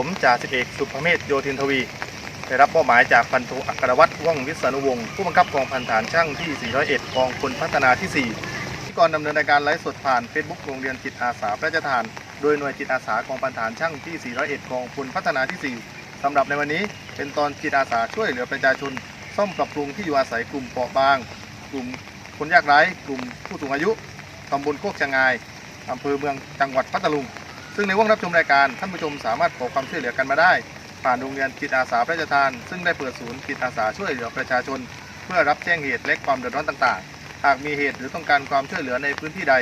ผมจ่าสิบเอกสุภเมธโยธินทวี ได้รับมอบหมายจากพันโทอัครวัตรว่องวิษณุวงศ์ผู้บังคับกองพันฐานช่างที่ 401กองพลพัฒนาที่ 4 ที่ก่อนดำเนินรายการไลฟ์สดผ่าน Facebook โรงเรียนจิตอาสาพระราชทาน โดยหน่วยจิตอาสากองพันฐานช่างที่ 401กองพลพัฒนาที่ 4สำหรับในวันนี้เป็นตอนจิตอาสาช่วยเหลือประชาชน ซ่อมปรับปรุงที่อยู่อาศัยกลุ่มเปราะบาง กลุ่มคนยากไร้กลุ่มผู้สูงอายุตำบลโคกชะงายอำเภอเมืองจังหวัดพัทลุง ซึ่งในว่างรับชมรายการท่านผู้ชมสามารถขอความช่วยเหลือกันมาได้ ผ่านโรงเรียนจิตอาสาพระราชทาน ซึ่งได้เปิดศูนย์จิตอาสาช่วยเหลือประชาชน เพื่อรับแจ้งเหตุและความเดือดร้อนต่างๆ หากมีเหตุหรือต้องการความช่วยเหลือในพื้นที่ใด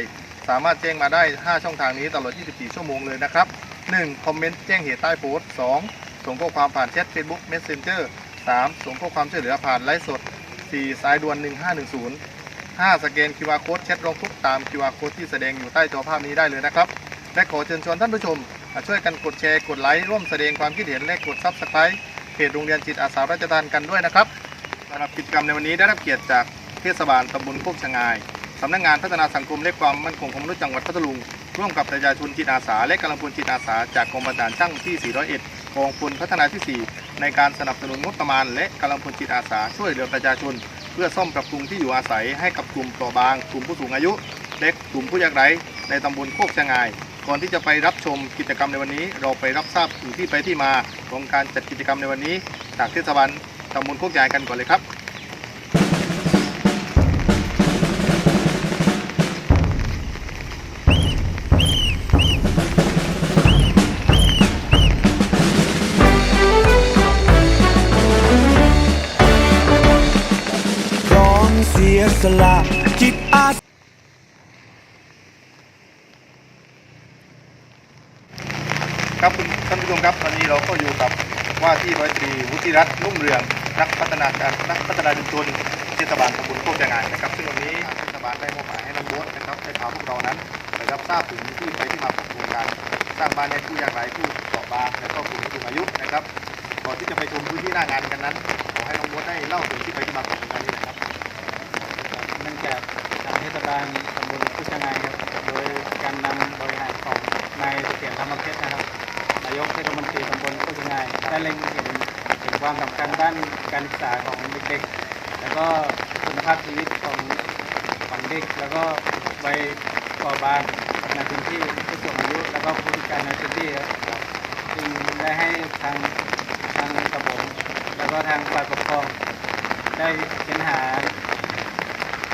สามารถแจ้งมาได้ 5 ช่องทางนี้ตลอด 24 ชั่วโมงเลยนะครับ 1. คอมเมนต์แจ้งเหตุใต้โพสต์ 2. ส่งข้อความผ่านแชท Facebook Messenger 3. ส่งข้อความช่วยเหลือผ่านไลฟ์สด 4. สายด่วน 1510 5. สแกน QR Code แชทร้องทุกตาม QR Code ที่แสดงอยู่ใต้จอภาพนี้ได้เลยนะครับ และขอเชิญชวนท่านผู้ชม ช่วยกันกดแชร์กดไลค์ร่วมแสดงความคิดเห็นและกดซับสไครต์เพจโรงเรียนจิตอาสาราชทานกันด้วยนะครับสำหรับกิจกรรมในวันนี้ได้รับเกียรติจากเทศบาลตำบลโคกชะงายสำนักงานพัฒนาสังคมและความมั่นคงของมนุษย์จังหวัดพัทลุงร่วมกับประชาชนจิตอาสา และกำลังพลจิตอาสา จากกองบัญชารช่างที่ 401กองพลพัฒนาที่ 4 ในการสนับสนุนงบประมาณ และกำลังพลจิตอาสา ช่วยเหลือประชาชน เพื่อซ่อมปรับปรุงที่อยู่อาศัยให้กับกลุ่มเปราะบาง กลุ่มผู้สูงอายุและกลุ่มผู้ยากไร้ในตำบลโคกชะงาย ก่อนที่จะไปรับชมกิจกรรมในวันนี้ เราไปรับทราบถึงที่ไปที่มาของการจัดกิจกรรมในวันนี้ จากเทศบาลตำบลโคกชะงายกันก่อนเลยครับสละจิตอาสา ครับคุณท่านผู้ชมครับวันนี้เราก็อยู่กับ ว่าที่ร้อยตรีวุฒิรัตน์นุ่มเรืองนักพัฒนาการนักพัฒนาชุมชนเทศบาลตำบลโคกจงายนะครับ ซึ่งวันนี้เทศบาลได้มอบหมายให้น้องโบ๊ทนะครับได้พาพวกเรานั้นไปรับทราบถึงที่ไปที่มาของโครงการสร้างบ้านให้ผู้ยากไร้ผู้เปราะบางและก็กลุ่มผู้สูงอายุนะครับก่อนที่จะไปชมพื้นที่หน้างานกันนั้นขอให้น้องโบ๊ทได้เล่าถึงที่ไปที่มาของโครงการนี้หน่อยครับเนื่องจากทางเทศบาลตำบลพุชนายครับโดยการนำบริหารของนายเสถียรธรรมเพชรนะครับ นายกเทศมนตรีตำบลพุชนายได้เล็งเห็นถึงความสำคัญด้านการศึกษาของเด็กๆ แล้วก็คุณภาพชีวิตของของเด็ก แล้วก็วัยก่อบางในพื้นที่ผู้สูงอายุแล้วก็ผู้พิการในพื้นที่จึงได้ให้ทางทางกระผมแล้วก็ทางฝ่ายปกครอง ได้เค้นหา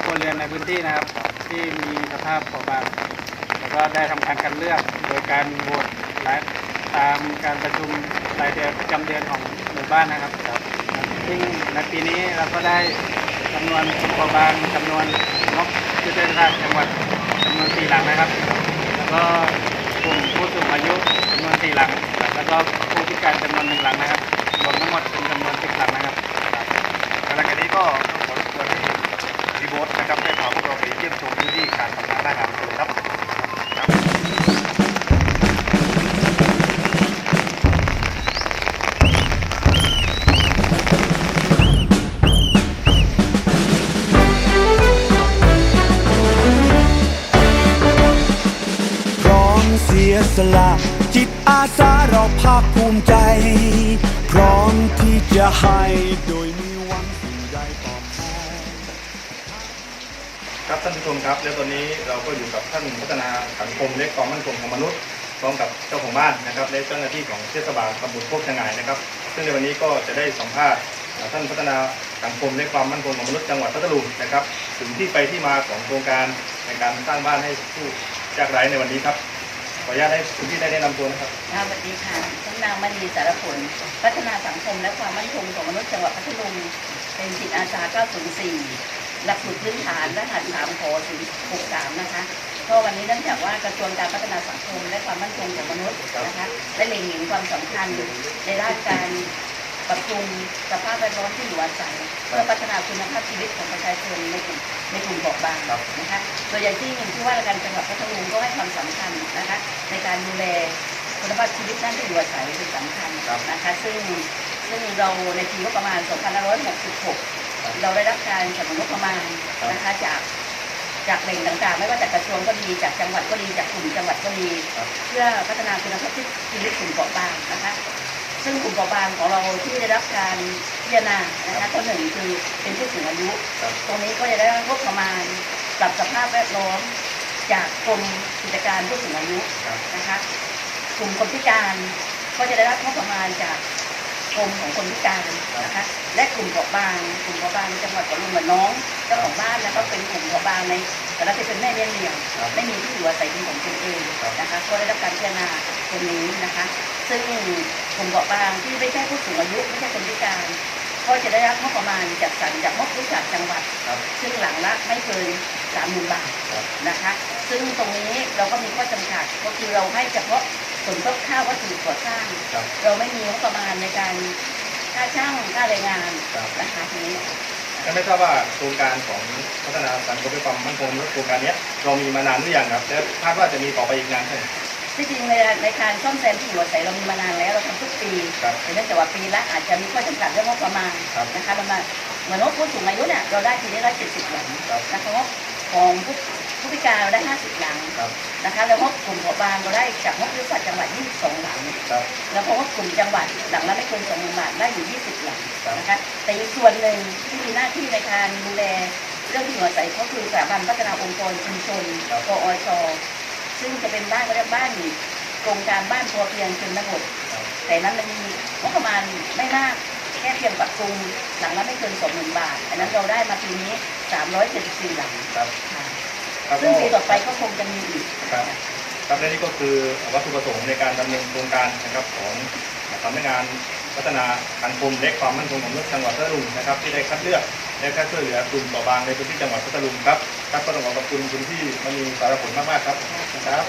ครัวเรือนในพื้นที่นะครับ ที่มีสภาพเปราะบางแล้วก็ได้ทำการคัดเลือกโดยการโหวตและ ตามการประชุมรายเดือนประจำเดือนของหมู่บ้านนะครับซึ่งในปีนี้เราก็ได้จำนวนเปราบางจำนวนนกที่เป็นทางจังหวัดจำนวนสี่หลังนะครับ แล้วก็กลุ่มผู้สูงอายุจำนวนสี่หลัง แล้วก็ผู้พิการจำนวนหนึ่งหลังนะครับ นผู้ชมครับ และตอนนี้เราก็อยู่กับท่านพัฒนาสังคมและความมั่นคงของมนุษย์พร้อมกับเจ้าของบ้านนะครับ และเจ้าหน้าที่ของเทศบาลตำบลโคกชะงายนะครับ ซึ่งในวันนี้ก็จะได้สัมภาษณ์อ่าท่านพัฒนาสังคมและความมั่นคงของมนุษย์จังหวัดพัทลุงนะครับ ถึงที่ไปที่มาของโครงการในการสร้างบ้านให้ผู้ยากไร้ในวันนี้ครับขออนุญาตให้คุณพี่ได้แนะนำตัวนะครับค่ะสวัสดีค่ะท่านนางมณีสารผล พัฒนาสังคมและความมั่นคงของมนุษย์จังหวัดพัทลุง เป็นจิตอาสา 904 หลักสูตรพื้นฐานรหัส3ขอถึง63นะคะก็วันนี้เนื่องจากว่ากระทรวงการพัฒนาสังคมและความมั่นคงของมนุษย์นะคะได้เล็งเห็นความสำคัญในด้านการปรับปรุงสภาพแวดล้อมที่อยู่อาศัยเพื่อพัฒนาคุณภาพชีวิตของประชาชนในกลุ่มในกลุ่มเปราบางครับนะคะโดยอย่างที่ผู้ว่าราชการจังหวัดพัทลุงก็ให้ความสำคัญนะคะในการดูแลคุณภาพชีวิตด้านที่อยู่อาศัยเป็นสำคัญนะคะซึ่งซึ่งเราในปีงบประมาณ 2566 เราได้รับการสนับสนุนงบประมาณนะคะจากจากแหล่งต่างๆ ไม่ว่าจากกระทรวงก็ดีจากจังหวัดก็ดีจากกลุ่มจังหวัดก็ดี เพื่อพัฒนาคุณภาพชีวิตกลุ่มเปราะบางนะคะซึ่งกลุ่มเปราะบางของเราที่ได้รับการพิจารณานะคะข้อหนึ่งคือเป็นผู้สูงอายุครับตรงนี้ก็จะได้รับงบประมาณปรับสภาพแวดล้อม จากกรมกิจการผู้สูงอายุครับนะคะกลุ่มคนพิการก็จะได้รับงบประมาณจาก กรมของคนพิการนะคะ และกลุ่มเปราะบางกลุ่มเปราะบางในจังหวัดของลุงเหมือนน้องเจ้าของบ้านแล้วก็เป็นกลุ่มเปราะบางในแต่ละที่เป็นแม่เลี้ยงเดี่ยวครับไม่มีที่อยู่อาศัยเป็นของตนเองครับนะคะก็ได้รับการพิจารณาตรงนี้นะคะ ซึ่งกลุ่มเปราะบางที่ไม่ใช่ผู้สูงอายุไม่ใช่คนพิการก็จะได้รับงบประมาณจัดสรรจากงบยุทธศาสตร์จังหวัดครับซึ่งหลังละไม่เกินสามหมื่นบาทครับนะคะ ซึ่งตรงนี้เราก็มีข้อจำกัดก็คือเราให้เฉพาะ สมทบค่าวัตถุก่อสร้าง ครับ เราไม่มีงบประมาณในการค่าช่างค่าแรงงานครับ นะคะทีนี้และไม่ทราบว่าโครงการของพัฒนาสังคมและความมั่นคงของมนุษย์โครงการเนี้ยเรามีมานานหรือยังครับ และคาดว่าจะมีต่อไปอีกนานแค่ไหน ที่จริงในในการซ่อมแซมที่อยู่อาศัยเรามีมานานแล้วเราทำทุกปีครับแต่เนื่องจากว่าปีละอาจจะมีข้อจำกัดเรื่องงบประมาณครับนะคะเรามาเหมือนว่าผู้สูงอายุเนี่ยเราได้ทีนี้ร้อยเจ็ดสิบหลังครับ นะคะงบของผู้ ผู้พิการเราได้ห้าสิบหลังครับนะคะแล้วงบกลุ่มเปราะบางเราได้จากงบยุทธศาสตร์จังหวัดยี่สิบสองหลัง ครับ แล้วเพราะว่ากลุ่มจังหวัดหลังละไม่เกินสองหมื่นบาทได้อยู่ 20 หลังครับ นะคะแต่อีกส่วนหนึ่งที่มีหน้าที่ในการดูแลเรื่องที่อยู่อาศัยก็คือสถาบันพัฒนาองค์กรชุมชนกอชซึ่งจะเป็นบ้านก็เรียกบ้านโครงการบ้านพอเพียงชนบท ครับ แต่นั้นมันมีงบประมาณไม่มากแค่เพียงปรับปรุงหลังละไม่เกินสองหมื่นบาท อันนั้นเราได้มาปีนี้ 374 หลังครับ ค่ะครับ ซึ่งปีต่อไปก็คงจะมีอีกครับครับและนี่ก็คือวัตถุประสงค์ในการดำเนินโครงการนะครับของสำนักงานพัฒนาสังคมและความมั่นคงของมนุษย์จังหวัดพัทลุงนะครับที่ได้คัดเลือกและคัดช่วยเหลือกลุ่มเปราบางในพื้นที่จังหวัดพัทลุงครับครับก็ต้องขอขอบคุณคุณพี่มณีสารผลมากๆครับครับ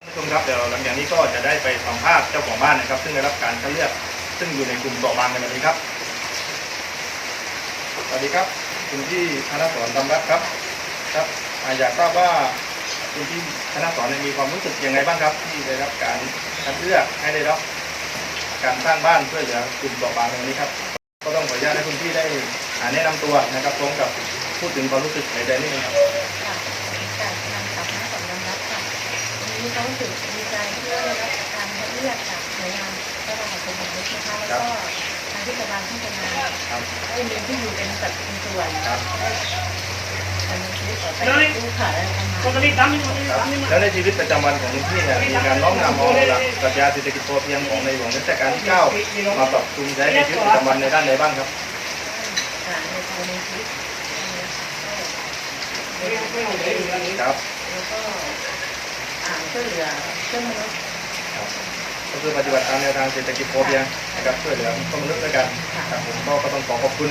ท่านผู้ชมครับเดี๋ยวหลังจากนี้ก็จะได้ไปสัมภาษณ์เจ้าของบ้านนะครับ ซึ่งได้รับการคัดเลือก ซึ่งอยู่ในกลุ่มเปราบางในวันนี้ครับ วัสดีครับ คุณพี่ธนสรดำรัตครับ ครับอยากทราบว่าคุณพี่ธนสรเนี่ยมีความรู้สึกยังไงบ้างครับ ที่ได้รับการคัดเลือกให้ได้รับการสร้างบ้านเพื่อเหลือกลุ่มเปราะบางในวันนี้ครับ ก็ต้องขออนุญาตให้คุณพี่ได้อ่าแนะนำตัวนะครับพร้อมกับพูดถึงความรู้สึกในใจนิดนึงครับจากนางสาวน้าสมรำรับค่ะวันนี้เขารู้สึกดีใจที่ได้รับการคัดเลือกจากหน่วยงานระดับสังคมนุษย์นะคะแล้วก็ ทางเทศบาลพัฒนาครับได้มีที่อยู่เป็นสัดเป็นส่วนครับได้ดำเนินชีวิตต่อไปดูค่ะและทำงานครับแล้วในชีวิตประจำวันของพี่เนี่ยมีการน้อมนำเอาหลักปรัชญาเศรษฐกิจพอเพียงของในหลวงรัชกาลที่9มาปรับปรุงใช้ในชีวิตประจำวันในด้านใดบ้างครับ ค่ะในภายในชีวิตก็เป็นผู้ดีครับ แล้วก็อ่านช่วยเหลือเพื่อนมนุษย์ ก็คือปฏิบัติตามแนวทางเศรษฐกิจพอเพียงนะครับช่วยเหลือคนมนุษย์ด้วยกันครับผมก็ก็ต้องขอขอบคุณ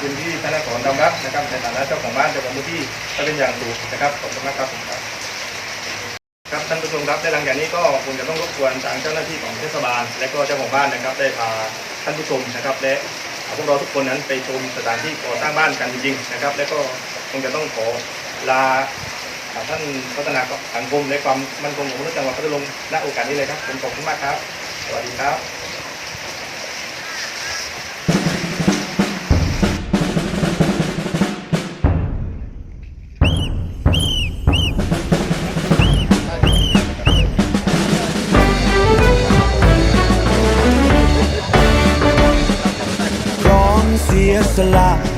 คุณที่ธนสรดำรัตน์นะครับในฐานะเจ้าของบ้านเจ้าของพื้นที่ก็เป็นอย่างสูงนะครับขอบคุณมากครับผมครับครับท่านผู้ชมครับในหลังจากนี้ก็คงจะต้องรบกวนทางเจ้าหน้าที่ของเทศบาล และก็เจ้าของบ้านนะครับ ได้พาท่านผู้ชมนะครับ และพวกเราทุกคนนั้นไปชมสถานที่ก่อสร้างบ้านกันจริงๆนะครับ และก็คงจะต้องขอลา ท่านพัฒนาสังคมและความมั่นคงของมนุษย์จังหวัดพัทลุงณโอกาสนี้เลยครับผมขอบคุณมากครับ สวัสดีครับร้อมเสียสละ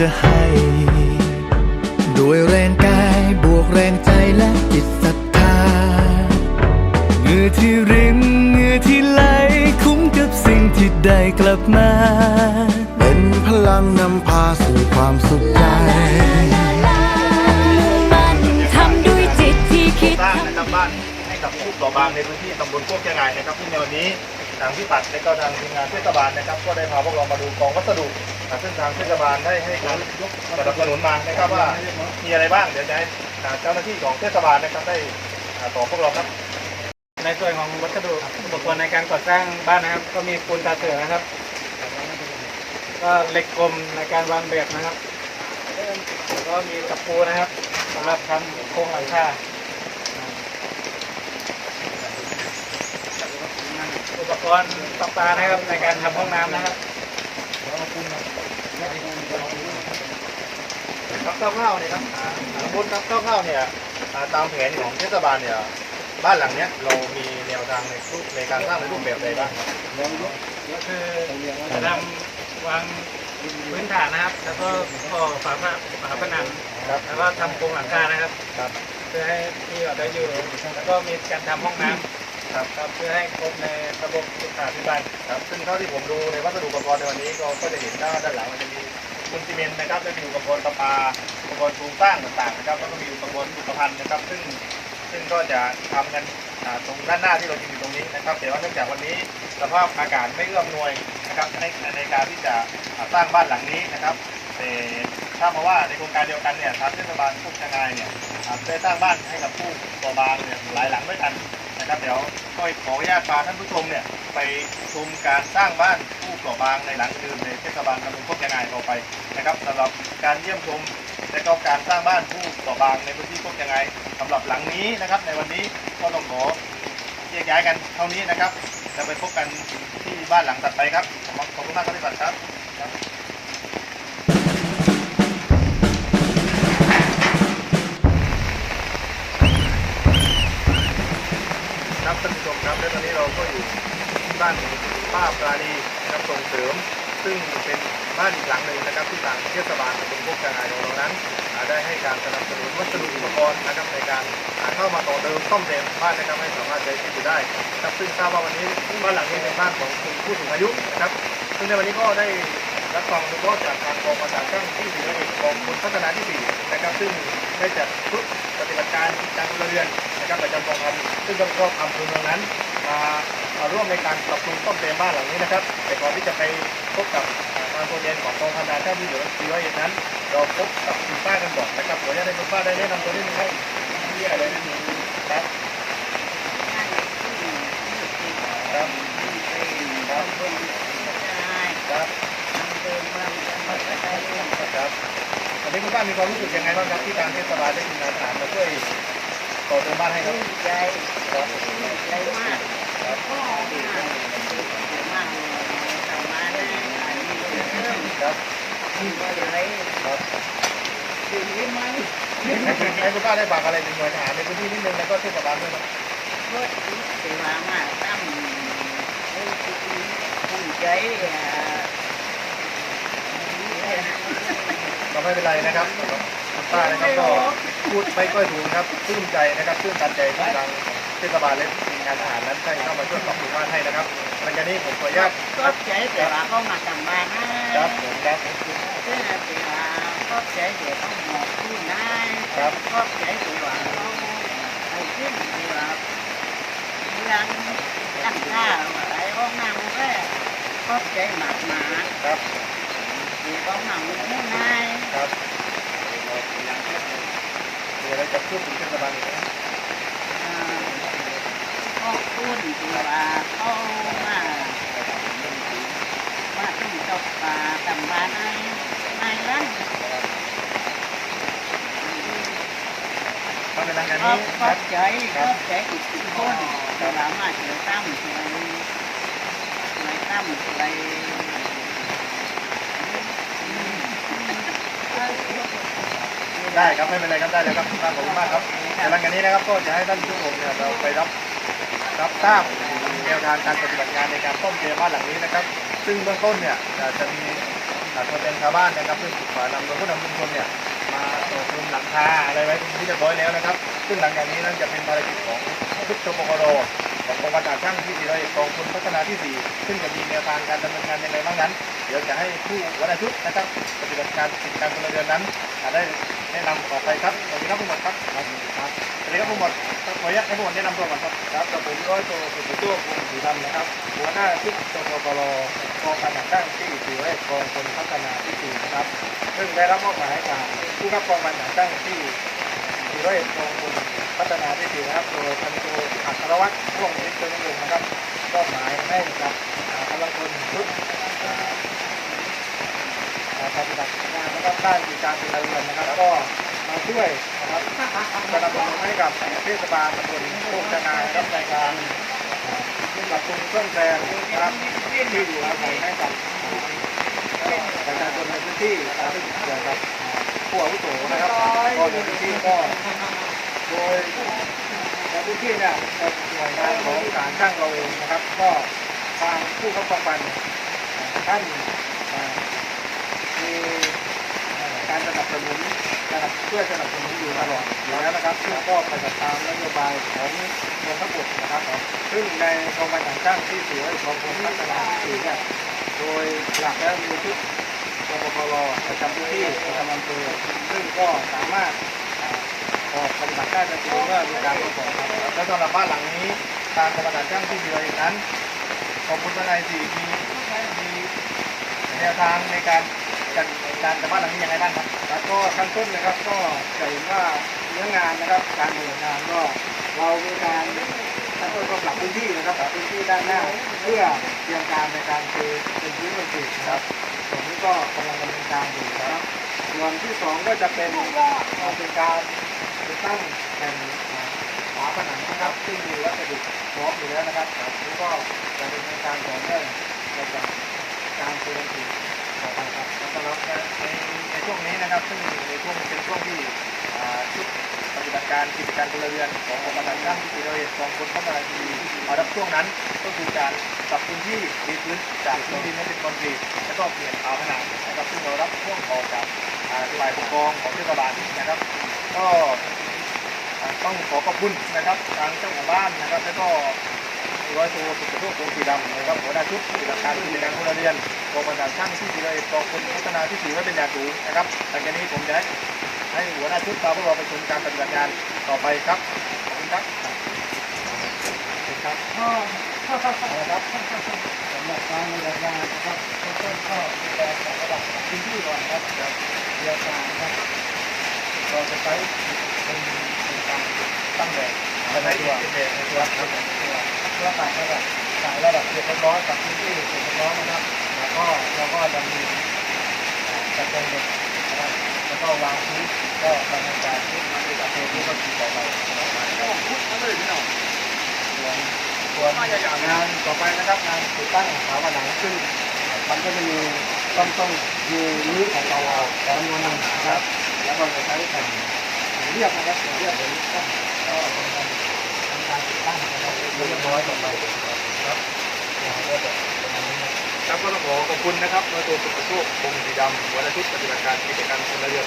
จะให้ ด้วยแรงกายบวกแรงใจและจิตศรัทธาเหงื่อที่รินเหงื่อที่ไหลคุ้มกับสิ่งที่ได้กลับมา เป็นพลังนำพาสู่ความสุขใจมันทำด้วยจิตที่คิดสร้างทำนะครับบ้านให้กับผู้ก่อบางในพื้นที่ตำบลโคกยางไงนะครับที่ในวันนี้ ทางพี่ปัดและก็ทางทีมงานเทศบาลนะครับ ก็ได้พาพวกเรามาดูกองวัสดุอ่าซึ่งทางเทศบาลได้ให้การสนับสนุนมานะครับว่ามีอะไรบ้างเดี๋ยวจะให้เจ้าหน้าที่ของเทศบาลนะครับได้ต่อพวกเราครับ ในส่วนของวัสดุอุปกรณ์ในการก่อสร้างบ้านนะครับ ก็มีปูนตาเสือนะครับ ก็เหล็กกลมในการวางแบบนะครับแล้วก็มีตะปูนะครับสำหรับทำโครงหลังคาอุป กรณ์ประปานะครับในการทำห้องน้ำนะครับครับคร่าวๆเนี่ยครับอ่าสมมติครับคร่าวๆเนี่ยอ่าตามแผนของเทศบาลเนี่ยบ้านหลังเนี้ยเรามีแนวทางในรูปในการสร้างในรูปแบบใดบ้างครับก็คือจะทำวางพื้นฐานนะครับ แล้วก็ก่อฝาผนังฝาผนังครับแล้วก็ทำโครงหลังคานะครับครับเพื่อให้ที่เราได้อยู่แล้วก็มีการทำห้องน้ำ ครับครับเพื่อให้ครบในระบบสุขาภิบาลครับซึ่งเท่าที่ผมดูในวัสดุอุปกรณ์ในวันนี้ก็ก็จะเห็นว่าด้านหลังมันจะมีปูนซีเมนต์นะครับและมีอุปกรณ์ประปาอุปกรณ์โครงสร้างต่างๆนะครับแล้วก็มีอุปกรณ์สุขภัณฑ์นะครับ ซึ่งซึ่งก็จะทำกันตรงด้านหน้าที่เรายืนอยู่ตรงนี้นะครับแต่ว่าเนื่องจากวันนี้สภาพอากาศไม่เอื้ออำนวยนะครับในในการที่จะสร้างบ้านหลังนี้นะครับแต่ทราบมาว่าในโครงการเดียวกันเนี่ยทางเทศบาลพุกชางายเนี่ยได้สร้างบ้านให้กับผู้ก่อบางเนี่ยหลายหลังด้วยกัน นะครับเดี๋ยวก็ขออนุญาตพาท่านผู้ชมเนี่ยไปชมการสร้างบ้านผู้ก่อบางในหลังอื่นในเทศบาลตำบลโคกยางไงต่อไปนะครับสำหรับการเยี่ยมชมและก็การสร้างบ้านผู้ก่อบางในพื้นที่โคกยางไงสำหรับหลังนี้นะครับ ในวันนี้ก็ต้องขอแยกย้ายกันเท่านี้นะครับจะไปพบกันที่บ้านหลังถัดไปครับขอบคุณมากครับที่บัตรครับครับครับ ก็อยู่บ้านของป้าปราณีนะครับส่งเสริม ซึ่งเป็นบ้านอีกหลังหนึ่งนะครับ ที่ทางเทศบาลตำบลโคกกางไงของเรานั้นได้ให้การสนับสนุนวัสดุอุปกรณ์นะครับในการเข้ามาต่อเติมซ่อมแซมบ้านนะครับให้สามารถใช้ชีวิตอยู่ได้ครับซึ่งทราบว่าวันนี้บ้านหลังนี้เป็นบ้านของคุณผู้สูงอายุนะครับซึ่งในวันนี้ก็ได้รับความอนุเคราะจากทางกองประสานช่างที่สี่และเอกกองคนพัฒนาที่สี่นะครับ ซึ่งได้จัดชุดปฏิบัติการการพลเรือนนะครับประจำกองพันซึ่งก็ครอบอำเภอเมืองนั้น มามาร่วมในการปรับปรุงซ่อมแซมบ้านหลังนี้นะครับ แต่ก่อนที่จะไปพบกับทางตัวแทนของกองพันนาเจ้าที่เหลือที่ร้อยเอ็ดนั้น เราพบกับคุณป้ากันก่อนนะครับขออนุญาตให้คุณป้าได้แนะนำตัวนิดนึงครับที่อะไรนั่นเองครับครับครับครับครับตอนนี้คุณป้ามีความรู้สึกยังไงบ้างครับที่ทางเทศบาลได้มีงานทหารมาช่วยต่อเติมบ้านให้ครับครับครับ ให้คุณป้าได้ฝากอะไรถึงหน่วยทหารในพื้นที่นิดนึงแล้วก็เทศบาลด้วยครับ thì mà mà tâm cùng cháy ก็ไม่เป็นไรนะครับคุณป้านะครับก็พูดไม่ค่อยถูกนะครับตื้นใจนะครับตื้นตันใจที่ทาง เทศบาลและทีมงานทหารนั้นได้เข้ามาช่วยปรับปรุงบ้านให้นะครับหลังจากนี้ผมขออนุญาต có cháy thì là có mặt tầm ba ครั nó บผมครับ thế là thì là có cháy thì có một khu nai ครับ. có cháy thì là có đầu tiên thì là đang ăn ra mà lại có nằm cái có cháy mặt mà ครับ thì có nằm cái nai ครับมีอะไรจะพูดถึงเทศบาลอีกไหม à, ต้นเสืวเข้ามามาตึ้งตกปลาตำบานายนายรันเขาเป็นทางการนี้คขรัอบบใจขอบใจอีกสิบคนเจ้าหลามาเสือตั้มเสือไรตั้มเสือไรได้ครับไม่เป็นไรครับได้เลยครับขอบคุณมากครับในทางการนี้นะครับก็จะให้ท่านผู้ชมเนี่ยเราไปรับ รับทราบแนวทางการปฏิบัติงานในการซ่อมแซมบ้านหลังนี้นะครับ ซึ่งเบื้องต้นเนี่ยจะจะมีตัวแทนชาวบ้านนะครับซึ่งถูกฝ่ายนำโดยผู้นำชุมชนเนี่ยมาต่อเติมหลังคาอะไรไว้ที่เรียบร้อยแล้วนะครับ ซึ่งหลังจากนี้นั้นจะเป็นภารกิจของชุดชปกรของกองบัญชาช่างที่สี่ร้อยกองพลพัฒนาที่สี่ซึ่งจะมีแนวทางการดำเนินงานยังไงบ้างนั้น เดี๋ยวจะให้ผู้หัวหน้าชุดนะครับปฏิบัติการกิจการพลเรือนนั้นได้ แนะนำต่อไปครับสวัสดีครับผู้หมวดครับครับสวัสดีครับผู้หมวดครับขออนุญาตให้ผู้หมวดแนะนำตัวก่อนครับครับกับผมร้อยโทสุทธิตัวพงศ์ศรีดำนะครับหัวหน้าชุดชปกรกองการช่างที่สี่ร้อยเอ็ดกองพลพัฒนาที่สี่นะครับ ซึ่งได้รับมอบหมายจากผู้รับกองการช่างที่สี่ร้อยเอ็ดกองพลพัฒนาที่สี่นะครับโดยพันโทอัครวัตรพ่วงวิทย์เป็นหนึ่งนะครับมอบหมายให้กับอ่ากำลังพลชุด อ่าอ่าปฏิบัติงานนะครับด้านกิจการพลเรือนนะครับ ก็มาช่วยนะครับสนับสนุนให้กับเทศบาลตำบลโคกชะงาครับในการปรับปรุงซ่อมแซมนะครับที่อยู่อาศัยให้กับประชาชนในพื้นที่นะครับที่เกี่ยวกับผู้อาวุโสนะครับก็ในพื้นที่ก็โดยในพื้นที่เนี่ยเป็นหน่วยงานของการช่างเราเองนะครับ ก็ทางผู้ขับกองบันท่าน มีการสนับสนุนนะครับช่วยสนับสนุนอยู่ตลอดอยู่แล้วนะครับซึ่งก็ปฏิบัติตามนโยบายของกองทัพบกนะครับซึ่งในกองบัญชาช่างที่สี่ร้อยกองพลพัฒนาที่สี่เนี่ยโดยหลักแล้วมีชุดกปปรประจำพื้นที่ประจำอำเภอซึ่งก็สามารถออกปฏิบัติการทันทีเมื่อมีการประกอบครับและสำหรับบ้านหลังนี้ทางกรรมการช่างที่เดือยนั้นของคุณทนายสี่มีมีแนวทางในการ จัดการกับบ้านหลังนี้ยังไงบ้างครับแล้วก็ขั้นต้นนะครับก็จะเห็นว่าเนื้องานนะครับการดำเนินงานก็เรามีการขั้นต้นก็ปรับพื้นที่นะครับปรับพื้นที่ด้านหน้า เพื่อเตรียมการในการเทเป็นพื้นคอนกรีตนะครับส่วนนี้ก็กำลังดำเนินการอยู่นะครับส่วนที่สองก็จะเป็นเป็นการติดตั้งแผ่นฝาผนังนะครับ ซึ่งมีวัสดุพร้อมอยู่แล้วนะครับแล้วก็จะเป็นการต่อเนื่องจากการเตรียมสีต่ แล้วสำหรับในในช่วงนี้นะครับซึ่งในช่วงเป็นช่วงที่ชุดปฏิบัติการกิจการพลเรือนของกองบัญชาการที่สี่ร้อยเอ็ดกองพลพัฒนาทีวีมารับช่วงนั้นก็คือการปรับพื้นที่ดีพื้นจากพื้นดินให้เป็นคอนกรีตแล้วก็เปลี่ยนฝาผนังนะครับซึ่งเรารับช่วงออกจากอ่าฝ่ายปกครองของเทศบาลนะครับ ก็ต้องขอขอบคุณนะครับทางเจ้าของบ้านนะครับ แล้วก็ร้อยโทสุขโชคโกสีดำนะครับหัวหน้าชุดปฏิบัติการกิจการพลเรือน กองบัญชาช่างที่สี่ร้อยเอ็ดกองพลพัฒนาที่สีไว้เป็นอย่างสูงนะครับหลังจากนี้ผมจะให้ให้หัวหน้าชุดมาพวกเราไปชมการปฏิบัติงานต่อไปครับขอบคุณครับครับครับสำหรับการปฏิบัติงานนะครับต้นก็มีการจัดระดับพื้นที่ก่อนครับเดียวกันครับเราจะใช้เป็นการตั้งแบบอะไรตัวในตัวครับตัวเพื่อต่างระดับต่างระดับเขตเรียบร้อยกับพื้นที่เขตเรียบร้อยนะครับ ก็เราก็จะมีจัดเป็นเด็กนะครับแล้วก็วางพื้นก็ดำเนินการที่มันจะเทพื้นก็ขี่ต่อไปก็พุทธเลยพี่น้องส่วนส่วนงานต่อไปนะครับงานติดตั้งฝาผนังซึ่งมันก็จะมีต้องต้องมีรื้อของเราจำนวนหนึงนะครับ แล้วก็จะใช้แผ่นเรียบนะครับเรียบเลยต้องก็ทำการทำการติดตั้งนะครับเรียบร้อยต่อไปครับ ครับก็ต้องขอขอบคุณนะครับนายตัวสุขโชคคงสีดำวันอาทิตย์ปฏิบัติการกิจการพลเรือน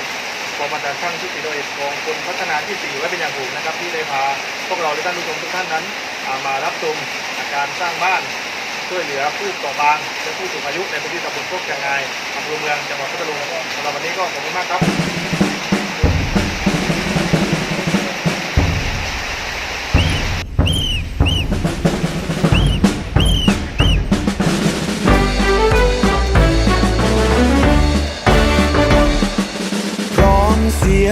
กองบัญชาช่างชุดสีโดยกองคนพัฒนาที่ 4 ไว้เป็นอย่างถูกนะครับ ที่ได้พาพวกเราและท่านผู้ชมทุกท่านนั้น มารับชมการสร้างบ้านช่วยเหลือผู้ต่อบางและผู้สูงอายุในพื้นที่ตำบลโคกจางไงอำเภอเมืองจังหวัดพัทลุงสำหรับวันนี้ก็ขอบคุณมากครับ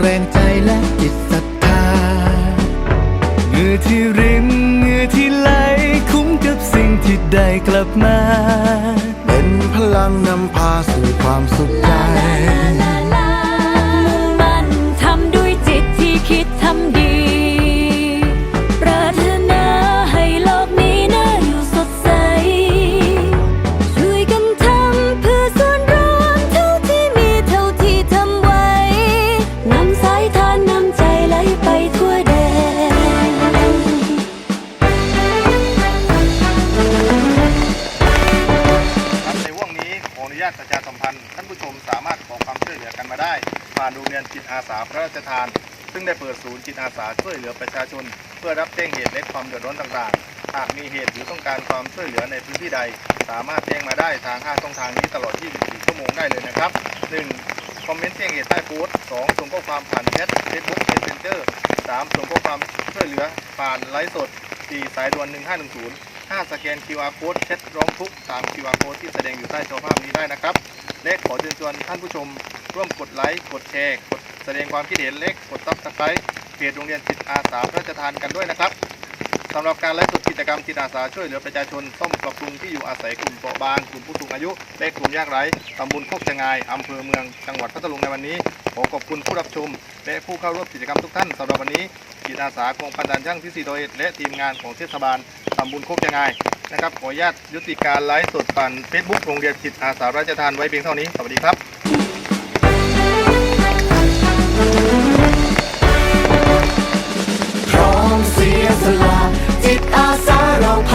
แรงใจและจิตศรัทธาเงื่อที่ริมเงื่อที่ไหลคุ้มกับสิ่งที่ได้กลับมา เป็นพลังนำพาสู่ความสุขใจ จิตอาสาพระราชทาน ซึ่งได้เปิดศูนย์จิตอาสาช่วยเหลือประชาชน เพื่อรับแจ้งเหตุและความเดือดร้อนต่างๆ หากมีเหตุหรือต้องการความช่วยเหลือในพื้นที่ใด สามารถแจ้งมาได้ทาง 5 ช่องทางนี้ตลอด 24 ชั่วโมงได้เลยนะครับ 1. คอมเมนต์แจ้งเหตุใต้โพสต์ 2. ส่งข้อความผ่านแชท Facebook Messenger 3. ส่งข้อความช่วยเหลือผ่านไลฟ์สด 4. สายด่วน 1510 5 สแกน QR code แชทร้องทุกตาม QR code ที่แสดงอยู่ใต้จอภาพนี้ได้นะครับ และขอเชิญชวนท่านผู้ชม ร่วมกดไลค์ กดแชร์ กด แสดงความคิดเห็นและกกดซับสไครต์เพจโรงเรียนจิตอาสาพระราชทานกันด้วยนะครับสำหรับการไลฟ์สดกิจกรรมจิตอาสาช่วยเหลือประชาชนซ่อมปรับปรุงที่อยู่อาศัยกลุ่มเปราะบางกลุ่มผู้สูงอายุและกลุ่มยากไร้ตำบลโคกชะงายอำเภอเมืองจังหวัดพัทลุงในวันนี้ขอขอบคุณผู้รับชม และผู้เข้าร่วมกิจกรรมทุกท่านสำหรับวันนี้จิตอาสากองพันทานช่างที่สี่โดยและทีมงานของเทศบาลตำบลโคกชะงายนะครับขออนุญาตยุติการไลฟ์สดผ่านเฟซบุ๊กโรงเรียนจิตอาสาราชทานไว้เพียงเท่านี้สวัสดีครับ No.